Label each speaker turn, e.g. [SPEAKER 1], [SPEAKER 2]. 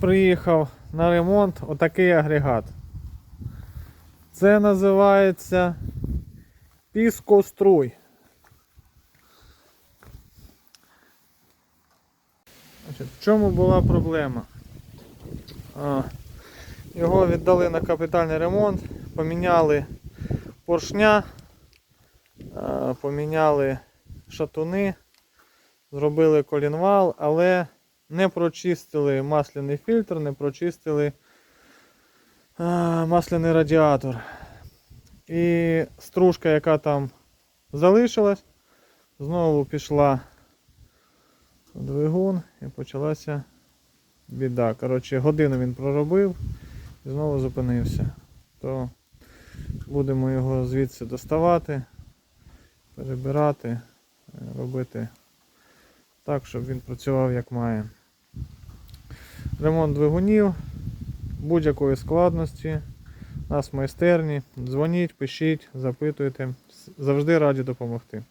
[SPEAKER 1] приїхав на ремонт отакий агрегат. Це називається піскоструй. В чому була проблема? Його віддали на капітальний ремонт, поміняли поршня, поміняли шатуни, зробили колінвал, але не прочистили масляний фільтр, не прочистили масляний радіатор. І стружка, яка там залишилась, знову пішла в двигун і почалася біда. Коротше, годину він проробив і знову зупинився. То будемо його звідси доставати, перебирати, робити так, щоб він працював як має. Ремонт двигунів будь-якої складності. Нас майстерні. Дзвоніть, пишіть, запитуйте. Завжди раді допомогти.